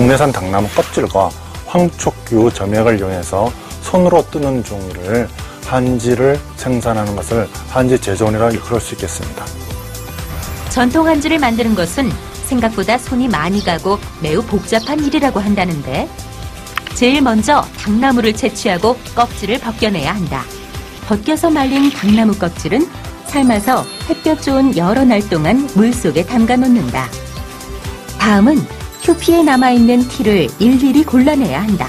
국내산 당나무 껍질과 황촉규 점액을 이용해서 손으로 뜨는 종이를 한지를 생산하는 것을 한지 제조원이라 일컬을 수 있겠습니다. 전통 한지를 만드는 것은 생각보다 손이 많이 가고 매우 복잡한 일이라고 한다는데 제일 먼저 당나무를 채취하고 껍질을 벗겨내야 한다. 벗겨서 말린 당나무 껍질은 삶아서 햇볕 좋은 여러 날 동안 물 속에 담가 놓는다. 다음은 표피에 남아있는 티를 일일이 골라내야 한다.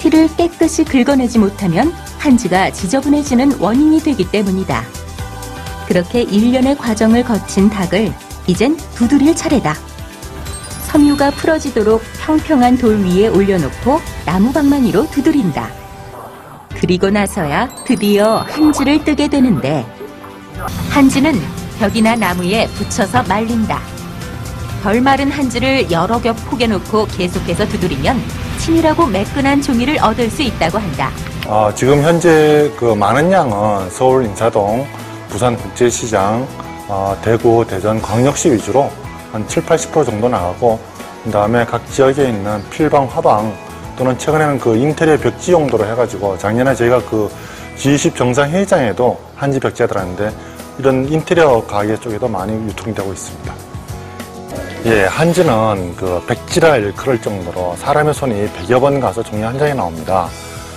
티를 깨끗이 긁어내지 못하면 한지가 지저분해지는 원인이 되기 때문이다. 그렇게 일련의 과정을 거친 닭을 이젠 두드릴 차례다. 섬유가 풀어지도록 평평한 돌 위에 올려놓고 나무방망이로 두드린다. 그리고 나서야 드디어 한지를 뜨게 되는데 한지는 벽이나 나무에 붙여서 말린다. 덜 마른 한지를 여러 겹 포개놓고 계속해서 두드리면 친밀하고 매끈한 종이를 얻을 수 있다고 한다. 어, 지금 현재 그 많은 양은 서울 인사동, 부산 국제시장, 어, 대구, 대전, 광역시 위주로 한 7, 80% 정도 나가고 그 다음에 각 지역에 있는 필방, 화방 또는 최근에는 그 인테리어 벽지 용도로 해가지고 작년에 저희가 그 G20 정상회의장에도 한지 벽지가 들어갔는데 이런 인테리어 가게 쪽에도 많이 유통되고 있습니다. 예, 한지는 그 백지라 일컬을 정도로 사람의 손이 100여 번 가서 종이 한 장이 나옵니다.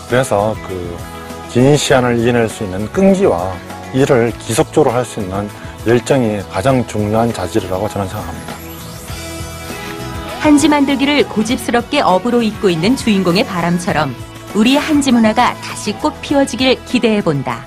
그래서 그 긴 시간을 이겨낼 수 있는 끈기와 일을 기속적으로 할 수 있는 열정이 가장 중요한 자질이라고 저는 생각합니다. 한지 만들기를 고집스럽게 업으로 잇고 있는 주인공의 바람처럼 우리 한지 문화가 다시 꽃 피워지길 기대해 본다.